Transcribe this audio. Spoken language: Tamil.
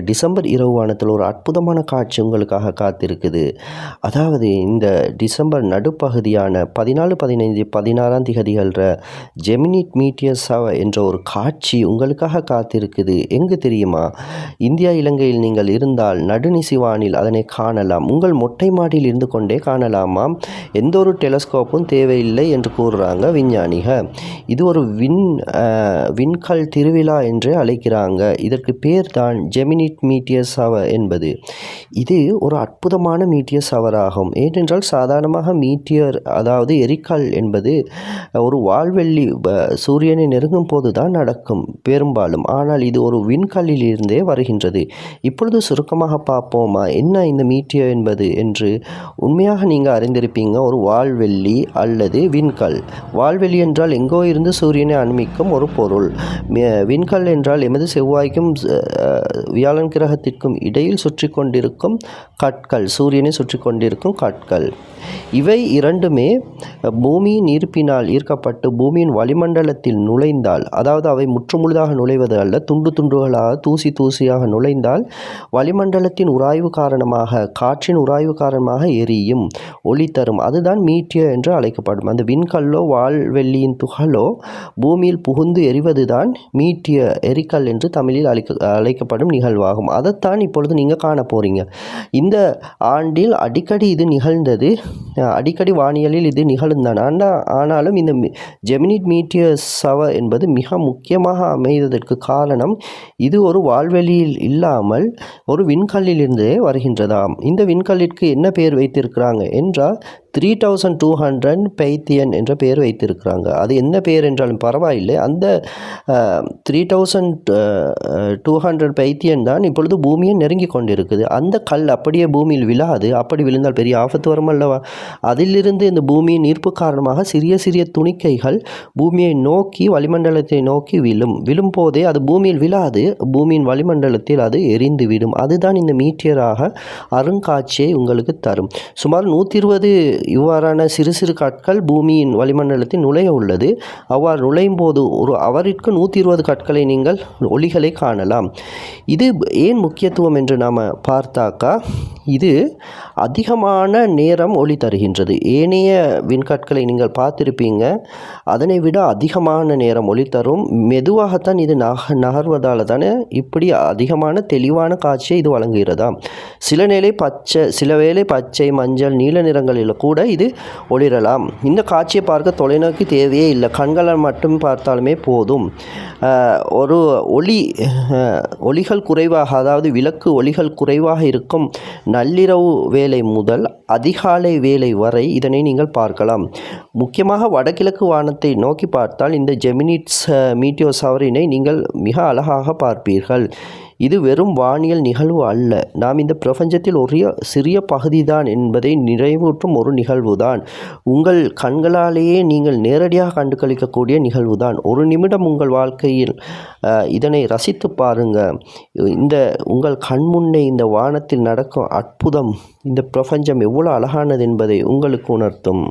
டிசம்பர் இரவு வானத்தில் ஒரு அற்புதமான காட்சி உங்களுக்காக காத்திருக்குது. அதாவது இந்த டிசம்பர் நடுப்பகுதியான பதினாலு பதினைந்து பதினாறாம் திகதிகள்ற ஜெமினிட் மீட்டியஸாவ என்ற ஒரு காட்சி உங்களுக்காக காத்திருக்குது. எங்கு தெரியுமா? இந்தியா இலங்கையில் நீங்கள் இருந்தால் நடுநிசி வானில் அதனை காணலாம். உங்கள் மொட்டை மாடியில் இருந்து கொண்டே காணலாமாம். எந்த ஒரு டெலஸ்கோப்பும் தேவையில்லை என்று கூறுறாங்க விஞ்ஞானிக இது ஒரு விண் விண்கல் திருவிழா என்று அழைக்கிறாங்க. இதற்கு பேர் தான் ஜெமினி ஜெமினிட் மீட்டியஸ் சவர் என்பது. இது ஒரு அற்புதமான மீட்டியர் சவர் ஆகும். ஏனென்றால் சாதாரணமாக மீட்டியர் அதாவது எரிக்கல் என்பது ஒரு வால்வெள்ளி சூரியனை நெருங்கும் போது தான் நடக்கும் பெரும்பாலும். ஆனால் இது ஒரு விண்கல்லில் இருந்தே வருகின்றது. இப்பொழுது சுருக்கமாக பார்ப்போமா? என்ன இந்த மீட்டியர் என்பது என்று உண்மையாக நீங்கள் அறிந்திருப்பீங்க. ஒரு வால்வெள்ளி அல்லது விண்கல். வால்வெள்ளி என்றால் எங்கோ இருந்து சூரியனை அண்மிக்கும் ஒரு பொருள். விண்கல் என்றால் எமது செவ்வாய்க்கும் வியா வியாழன் கிரகத்திற்கும் இடையில் சுற்றி கொண்டிருக்கும் கற்கள் சூரியனை சுற்றி கொண்டிருக்கும் கற்கள். இவை இரண்டுமே பூமியின் ஈர்ப்பினால் ஈர்க்கப்பட்டு பூமியின் வளிமண்டலத்தில் நுழைந்தால் அதாவது அவை முற்றுமுழுதாக நுழைவது அல்ல துண்டு துண்டுகளாக தூசி தூசியாக நுழைந்தால் வளிமண்டலத்தின் உராய்வு காரணமாக காற்றின் உராய்வு காரணமாக எரியும் ஒளி தரும். அதுதான் மீட்டியர் என்று அழைக்கப்படும். அந்த விண்கல்லோ வால்வெள்ளியின் துகளோ பூமியில் புகுந்து எரிவதுதான் மீட்டிய எரிக்கல் என்று தமிழில் அழைக்க அழைக்கப்படும் நிகழ்வு நிகழ்வாகும். அதைத்தான் இப்பொழுது நீங்கள் காண போகிறீங்க இந்த ஆண்டில் அடிக்கடி இது நிகழ்ந்தது. அடிக்கடி வானியலில் இது நிகழ்ந்தான் ஆனால் ஆனாலும் இந்த மி- ஜெமினிட் மீட்டியர் சவ என்பது மிக முக்கியமாக அமைவதற்கு காரணம் இது ஒரு வால்வெளியில் இல்லாமல் ஒரு விண்கல்லிலிருந்தே வருகின்றதாம். இந்த விண்கல்லிற்கு என்ன பெயர் வைத்திருக்கிறாங்க என்றால் three thousand two hundred Phaethon என்ற பெயர் வைத்திருக்கிறாங்க. அது என்ன பெயர் என்றாலும் பரவாயில்லை. அந்த three thousand two hundred Phaethon தான் இப்பொழுது பூமியை நெருங்கி கொண்டிருக்குது. அந்த கல் அப்படியே பூமியில் விழாது. அப்படி விழுந்தால் பெரிய ஆபத்து வரும் அல்லவா அதிலிருந்து இந்த பூமியின் ஈர்ப்பு காரணமாக சிறிய சிறிய துணிக்கைகள் பூமியை நோக்கி வளிமண்டலத்தை நோக்கி விழும். விழும் போதே அது பூமியில் விழாது. பூமியின் வளிமண்டலத்தில் அது எரிந்து விடும். அதுதான் இந்த மீட்டியராக அருங்காட்சியை உங்களுக்கு தரும். சுமார் நூற்றி இருபது இவ்வாறான சிறு சிறு கற்கள் பூமியின் வளிமண்டலத்தில் நுழைய உள்ளது. அவ்வாறு நுழையும் போது ஒரு அவரிற்கு நூற்றி இருபது கற்களை நீங்கள் ஒளிகளை காணலாம். இது ஏன் முக்கியத்துவம் என்று நாம் பார்த்தாக்கா? இது அதிகமான நேரம் ஒளி தருகின்றது. ஏனைய விண்கற்களை நீங்கள் பார்த்துருப்பீங்க. அதனை விட அதிகமான நேரம் ஒளி தரும். மெதுவாகத்தான் இது நக நகர்வதால் தானே இப்படி அதிகமான தெளிவான காட்சியை இது வழங்குகிறதாம் சில நிலை பச்சை சில வேளை பச்சை மஞ்சள் நீல நிறங்களில் கூட இது ஒளிரலாம். இந்த காட்சியை பார்க்க தொலைநோக்கி தேவையே இல்லை. கண்களால் மட்டும் பார்த்தாலுமே போதும். ஒரு ஒளி ஒளிகள் குறைவாக அதாவது விளக்கு ஒளிகள் குறைவாக இருக்கும் நள்ளிரவு வேலை முதல் அதிகாலை வேலை வரை இதனை நீங்கள் பார்க்கலாம். முக்கியமாக வடகிழக்கு வானத்தை நோக்கி பார்த்தால் இந்த ஜெமினிட்ஸ் மீட்டியோ சவரினை நீங்கள் மிக அழகாக பார்ப்பீர்கள். இது வெறும் வானியல் நிகழ்வு அல்ல. நாம் இந்த பிரபஞ்சத்தில் ஒரு சிறிய பகுதிதான் என்பதை நிறைவூற்றும் ஒரு நிகழ்வுதான். உங்கள் கண்களாலேயே நீங்கள் நேரடியாக கண்டுகளிக்கக்கூடிய நிகழ்வுதான். ஒரு நிமிடம் உங்கள் வாழ்க்கையில் இதனை ரசித்து பாருங்க. இந்த உங்கள் கண்முன்னே இந்த வானத்தில் நடக்கும் அற்புதம் இந்த பிரபஞ்சம் எவ்வளோ அழகானது என்பதை உங்களுக்கு உணர்த்தும்.